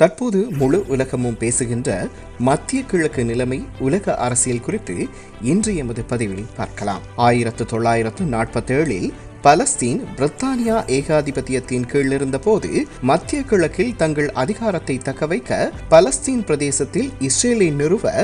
தற்போது முழு உலகமும் பேசுகின்ற மத்திய கிழக்கு நிலைமை உலக அரசியல் குறித்து இன்று எமது பதிவில் பார்க்கலாம். ஆயிரத்து தொள்ளாயிரத்து நாற்பத்தேழில் பலஸ்தீன் பிரித்தானியா ஏகாதிபத்தியத்தின் கீழ் இருந்தபோது மத்திய கிழக்கில் தங்கள் அதிகாரத்தை தக்கவைக்க பலஸ்தீன் பிரதேசத்தில் இஸ்ரேலை நிறுவ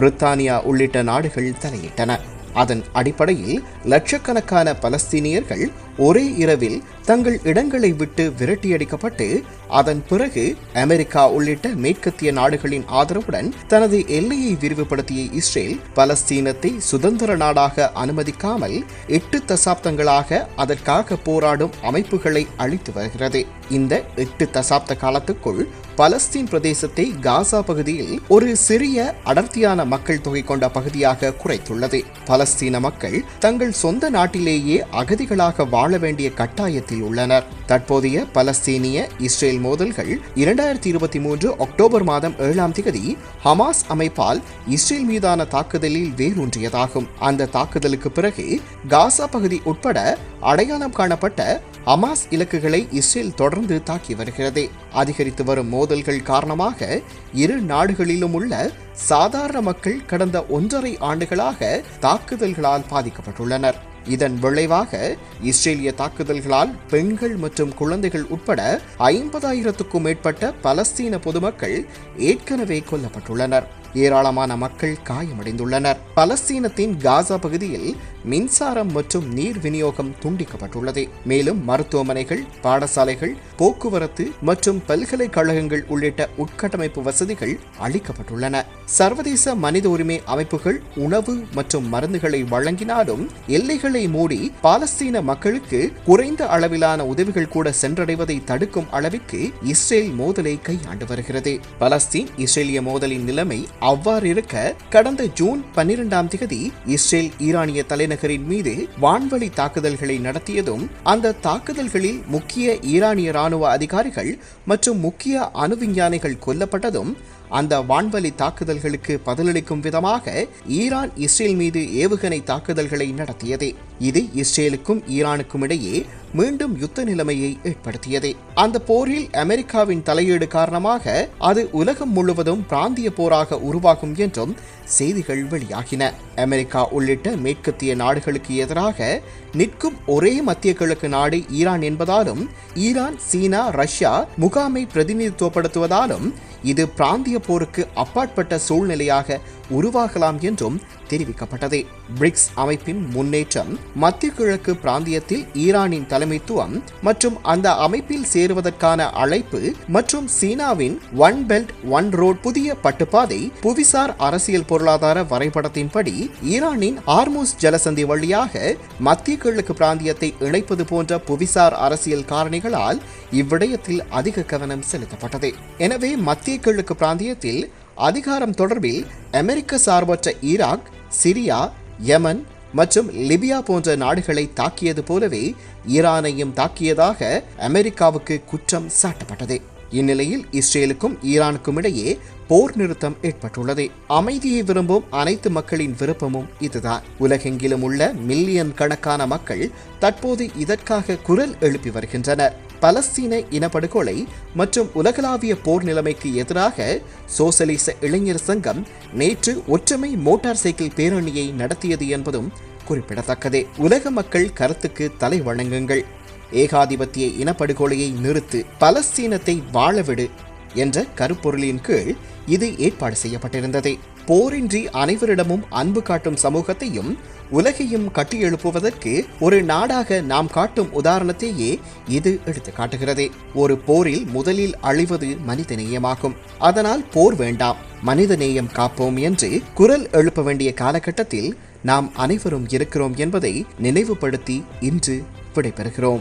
பிரித்தானியா உள்ளிட்ட நாடுகள் தலையிட்டன. அதன் அடிப்படையில் லட்சக்கணக்கான பலஸ்தீனியர்கள் ஒரே இரவில் தங்கள் இடங்களை விட்டு விரட்டியடிக்கப்பட்டு அதன் பிறகு அமெரிக்கா உள்ளிட்ட மேற்கத்திய நாடுகளின் ஆதரவுடன் தனது எல்லையை விரிவுபடுத்திய இஸ்ரேல் பலஸ்தீனத்தை சுதந்திர நாடாக அனுமதிக்காமல் எட்டு தசாப்தங்களாக அதற்காக போராடும் அமைப்புகளை அழித்து வருகிறது. இந்த எட்டு தசாப்த காலத்துக்குள் பலஸ்தீன் பிரதேசத்தை காசா பகுதியில் ஒரு சிறிய அடர்த்தியான மக்கள் தொகை கொண்ட பகுதியாக குறைத்துள்ளது. பலஸ்தீன மக்கள் தங்கள் சொந்த நாட்டிலேயே அகதிகளாக வாழ வேண்டிய கட்டாயத்தில் உள்ளனர். தற்போதைய பலஸ்தீனிய இஸ்ரேல் மோதல்கள் இரண்டாயிரத்தி இருபத்தி மூன்று அக்டோபர் மாதம் ஏழாம் திகதி ஹமாஸ் அமைப்பால் இஸ்ரேல் மீதான தாக்குதலில் வேரூன்றியதாகும். அந்த தாக்குதலுக்கு பிறகு காசா பகுதி உட்பட அடையாளம் காணப்பட்ட ஹமாஸ் இலக்குகளை இஸ்ரேல் தொடர்ந்து தாக்கி வருகிறது. அதிகரித்து வரும் மோதல்கள் காரணமாக இரு நாடுகளிலும் உள்ள சாதாரண மக்கள் கடந்த ஒன்றரை ஆண்டுகளாக தாக்குதல்களால் பாதிக்கப்பட்டுள்ளனர். இதன் விளைவாக இஸ்ரேலிய தாக்குதல்களால் பெண்கள் மற்றும் குழந்தைகள் உட்பட ஐம்பதாயிரத்துக்கும் மேற்பட்ட பலஸ்தீன பொதுமக்கள் ஏற்கனவே கொல்லப்பட்டுள்ளனர். ஏராளமான மக்கள் காயமடைந்துள்ளனர். பலஸ்தீனத்தின் காசா பகுதியில் மின்சாரம் மற்றும் நீர் விநியோகம் துண்டிக்கப்பட்டுள்ளது. மேலும் மருத்துவமனைகள் பாடசாலைகள் போக்குவரத்து மற்றும் பல்கலைக்கழகங்கள் உள்ளிட்ட உட்கட்டமைப்பு வசதிகள் அளிக்கப்பட்டுள்ளன. சர்வதேச மனித உரிமை அமைப்புகள் உணவு மற்றும் மருந்துகளை வழங்கினாலும் எல்லைகளை மூடி பாலஸ்தீன மக்களுக்கு குறைந்த அளவிலான உதவிகள் கூட சென்றடைவதை தடுக்கும் அளவிற்கு இஸ்ரேல் மோதலை கையாண்டு வருகிறது. பலஸ்தீன் இஸ்ரேலிய மோதலின் நிலைமை அவ்வாறு இருக்க கடந்த ஜூன் பன்னிரெண்டாம் தேதி இஸ்ரேல் ஈரானிய தலைநகரின் மீது வான்வழி தாக்குதல்களை நடத்தியதும் அந்த தாக்குதல்களில் முக்கிய ஈரானிய ராணுவ அதிகாரிகள் மற்றும் முக்கிய அணு விஞ்ஞானிகள் கொல்லப்பட்டதும் அந்த வான்வழி தாக்குதல்களுக்கு பதிலளிக்கும் விதமாக ஈரான் இஸ்ரேல் மீது ஏவுகணை தாக்குதல்களை நடத்தியது. இது இஸ்ரேலுக்கும் ஈரானுக்கும் இடையே மீண்டும் யுத்த நிலைமையை ஏற்படுத்தியது. அந்த போரில் அமெரிக்காவின் தலையீடு காரணமாக அது உலகம் முழுவதும் பிராந்திய போராக உருவாகும் என்றும் செய்திகள் வெளியாகின. அமெரிக்கா உள்ளிட்ட மேற்கத்திய நாடுகளுக்கு எதிராக நிற்கும் ஒரே மத்திய கிழக்கு நாடு ஈரான் என்பதாலும் ஈரான் சீனா ரஷ்யா முகாமை பிரதிநிதித்துவப்படுத்துவதாலும் இது பிராந்திய போருக்கு அப்பாற்பட்ட சூழ்நிலையாக உருவாகலாம் என்றும் தெரிவிக்கப்பட்டது. பிரிக்ஸ் அமைப்பின் முன்னேற்றம் மத்திய கிழக்கு பிராந்தியத்தில் ஈரானின் தலைமைத்துவம் மற்றும் அந்த அமைப்பில் சேருவதற்கான அழைப்பு மற்றும் சீனாவின் ஒன் பெல்ட் ஒன் ரோட் புதிய பட்டுப்பாதை புவிசார் அரசியல் பொருளாதார வரைபடத்தின்படி ஈரானின் ஆர்மூஸ் ஜலசந்தி வழியாக மத்திய கிழக்கு பிராந்தியத்தை இணைப்பது போன்ற புவிசார் அரசியல் காரணிகளால் இவ்விடயத்தில் அதிக கவனம் செலுத்தப்பட்டது. எனவே மத்திய மத்திய கிழக்கு பிராந்தியத்தில் அதிகாரம் தொடர்பில் அமெரிக்க சார்பற்ற ஈராக் சிரியா யமன் மற்றும் லிபியா போன்ற நாடுகளை தாக்கியது போலவே ஈரானையும் தாக்கியதாக அமெரிக்காவுக்கு குற்றம் சாட்டப்பட்டது. இந்நிலையில் இஸ்ரேலுக்கும் ஈரானுக்கும் இடையே போர் நிறுத்தம் ஏற்பட்டுள்ளது. அமைதியை விரும்பும் அனைத்து மக்களின் விருப்பமும் இதுதான். உலகெங்கிலும் உள்ள மில்லியன் கணக்கான மக்கள் தற்போது இதற்காக குரல் எழுப்பி வருகின்றனர். பலஸ்தீன இனப்படுகொலை மற்றும் உலகளாவிய போர் நிலைமைக்கு எதிராக சோசலிச இளைஞர் சங்கம் நேற்று ஒற்றுமை மோட்டார் சைக்கிள் பேரணியை நடத்தியது என்பதும் குறிப்பிடத்தக்கதே. உலக மக்கள் கருத்துக்கு தலை வணங்குங்கள். ஏகாதிபத்திய இனப்படுகொலையை நிறுத்து பலஸ்தீனத்தை வாழவிடு என்ற கருப்பொருளின் கீழ் இது ஏற்பாடு செய்யப்பட்டிருந்தது. போரின்றி அனைவரிடமும் அன்பு காட்டும் சமூகத்தையும் உலகையும் கட்டியெழுப்புவதற்கு ஒரு நாடாக நாம் காட்டும் உதாரணத்தையே இது எடுத்து காட்டுகிறது. ஒரு போரில் முதலில் அழிவது மனிதநேயமாகும். அதனால் போர் வேண்டாம் மனிதநேயம் காப்போம் என்று குரல் எழுப்ப வேண்டிய காலகட்டத்தில் நாம் அனைவரும் இருக்கிறோம் என்பதை நினைவுபடுத்தி இன்று விடைபெறுகிறோம்.